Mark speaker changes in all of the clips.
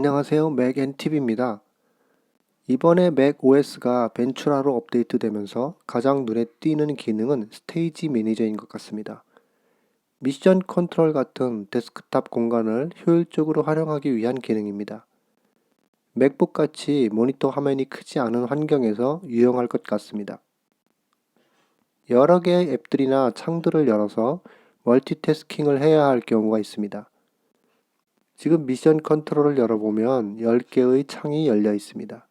Speaker 1: 안녕하세요. 맥앤팁입니다. 이번에 맥 OS가 벤츄라로 업데이트되면서 가장 눈에 띄는 기능은 스테이지 매니저인 것 같습니다. 미션 컨트롤 같은 데스크탑 공간을 효율적으로 활용하기 위한 기능입니다. 맥북 같이 모니터 화면이 크지 않은 환경에서 유용할 것 같습니다. 여러 개의 앱들이나 창들을 열어서 멀티태스킹을 해야 할 경우가 있습니다. 지금 미션 컨트롤을 열어보면 10개의 창이 열려 있습니다.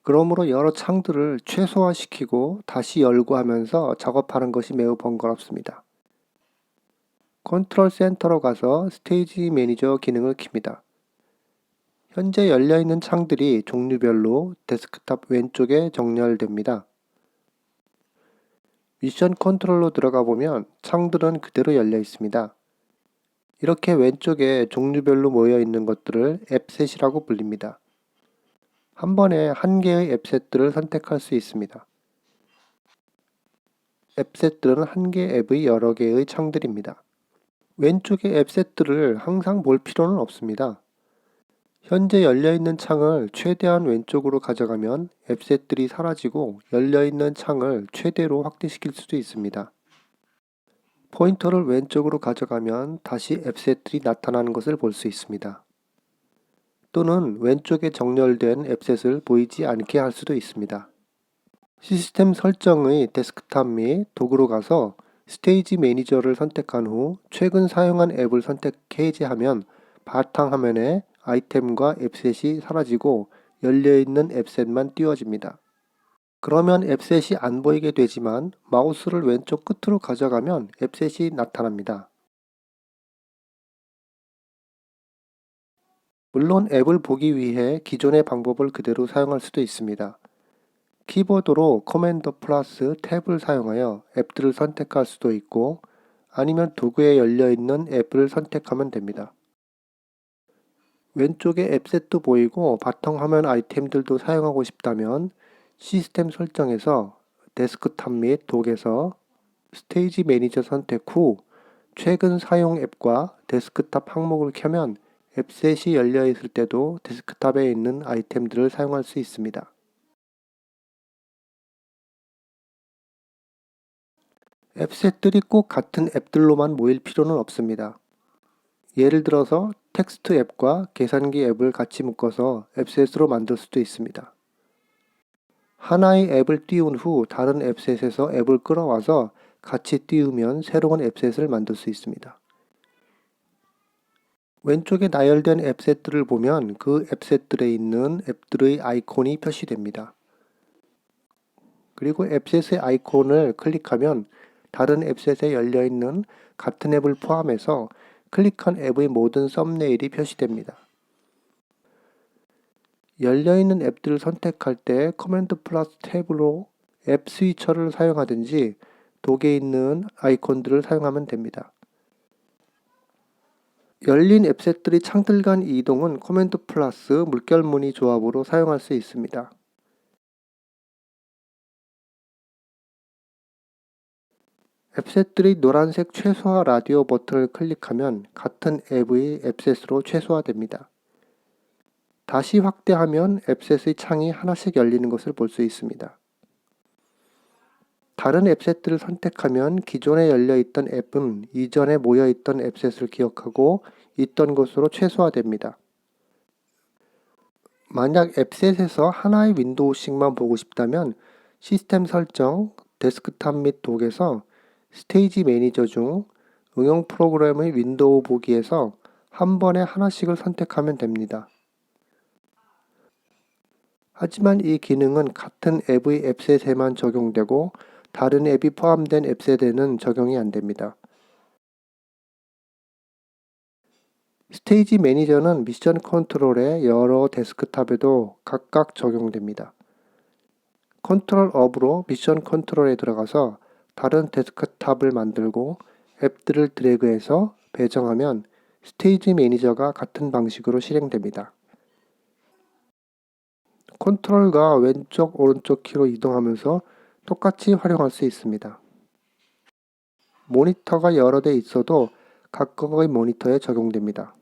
Speaker 1: 그러므로 여러 창들을 최소화시키고 다시 열고 하면서 작업하는 것이 매우 번거롭습니다. 컨트롤 센터로 가서 스테이지 매니저 기능을 킵니다. 현재 열려있는 창들이 종류별로 데스크탑 왼쪽에 정렬됩니다. 미션 컨트롤로 들어가 보면 창들은 그대로 열려 있습니다. 이렇게 왼쪽에 종류별로 모여 있는 것들을 앱셋이라고 불립니다. 한 번에 한 개의 앱셋들을 선택할 수 있습니다. 앱셋들은 한 개 앱의 여러 개의 창들입니다. 왼쪽의 앱셋들을 항상 볼 필요는 없습니다. 현재 열려있는 창을 최대한 왼쪽으로 가져가면 앱셋들이 사라지고 열려있는 창을 최대로 확대시킬 수도 있습니다. 포인터를 왼쪽으로 가져가면 다시 앱셋들이 나타나는 것을 볼 수 있습니다. 또는 왼쪽에 정렬된 앱셋을 보이지 않게 할 수도 있습니다. 시스템 설정의 데스크탑 및 도구로 가서 스테이지 매니저를 선택한 후 최근 사용한 앱을 선택 해제하면 바탕 화면에 아이템과 앱셋이 사라지고 열려있는 앱셋만 띄워집니다. 그러면 앱셋이 안 보이게 되지만 마우스를 왼쪽 끝으로 가져가면 앱셋이 나타납니다. 물론 앱을 보기 위해 기존의 방법을 그대로 사용할 수도 있습니다. 키보드로 커맨더 플러스 탭을 사용하여 앱들을 선택할 수도 있고 아니면 도구에 열려있는 앱을 선택하면 됩니다. 왼쪽에 앱셋도 보이고 바탕 화면 아이템들도 사용하고 싶다면 시스템 설정에서 데스크탑 및 독에서 스테이지 매니저 선택 후 최근 사용 앱과 데스크탑 항목을 켜면 앱셋이 열려 있을 때도 데스크탑에 있는 아이템들을 사용할 수 있습니다. 앱셋들이 꼭 같은 앱들로만 모일 필요는 없습니다. 예를 들어서 텍스트 앱과 계산기 앱을 같이 묶어서 앱셋으로 만들 수도 있습니다. 하나의 앱을 띄운 후 다른 앱셋에서 앱을 끌어와서 같이 띄우면 새로운 앱셋을 만들 수 있습니다. 왼쪽에 나열된 앱셋들을 보면 그 앱셋들에 있는 앱들의 아이콘이 표시됩니다. 그리고 앱셋의 아이콘을 클릭하면 다른 앱셋에 열려있는 같은 앱을 포함해서 클릭한 앱의 모든 썸네일이 표시됩니다. 열려있는 앱들을 선택할 때 커맨드 플러스 탭으로 앱 스위처를 사용하든지 독에 있는 아이콘들을 사용하면 됩니다. 열린 앱셋들이 창들 간 이동은 커맨드 플러스 물결무늬 조합으로 사용할 수 있습니다. 앱셋들이 노란색 최소화 라디오 버튼을 클릭하면 같은 앱의 앱셋으로 최소화됩니다. 다시 확대하면 앱셋의 창이 하나씩 열리는 것을 볼 수 있습니다. 다른 앱셋들을 선택하면 기존에 열려있던 앱은 이전에 모여있던 앱셋을 기억하고 있던 곳으로 최소화됩니다. 만약 앱셋에서 하나의 윈도우씩만 보고 싶다면 시스템 설정, 데스크탑 및 독에서 스테이지 매니저 중 응용 프로그램의 윈도우 보기에서 한 번에 하나씩을 선택하면 됩니다. 하지만 이 기능은 같은 앱의 앱셋에만 적용되고 다른 앱이 포함된 앱셋에는 적용이 안 됩니다. 스테이지 매니저는 미션 컨트롤의 여러 데스크탑에도 각각 적용됩니다. 컨트롤 업으로 미션 컨트롤에 들어가서 다른 데스크탑을 만들고 앱들을 드래그해서 배정하면 스테이지 매니저가 같은 방식으로 실행됩니다. 컨트롤과 왼쪽 오른쪽 키로 이동하면서 똑같이 활용할 수 있습니다. 모니터가 여러 대 있어도 각각의 모니터에 적용됩니다.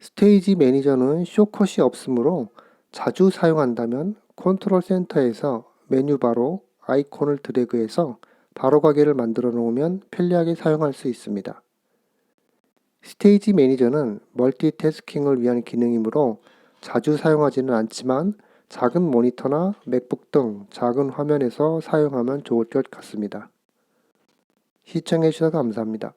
Speaker 1: 스테이지 매니저는 쇼컷이 없으므로 자주 사용한다면 컨트롤 센터에서 메뉴바로 아이콘을 드래그해서 바로 가게를 만들어 놓으면 편리하게 사용할 수 있습니다. 스테이지 매니저는 멀티태스킹을 위한 기능이므로 자주 사용하지는 않지만 작은 모니터나 맥북 등 작은 화면에서 사용하면 좋을 것 같습니다. 시청해 주셔서 감사합니다.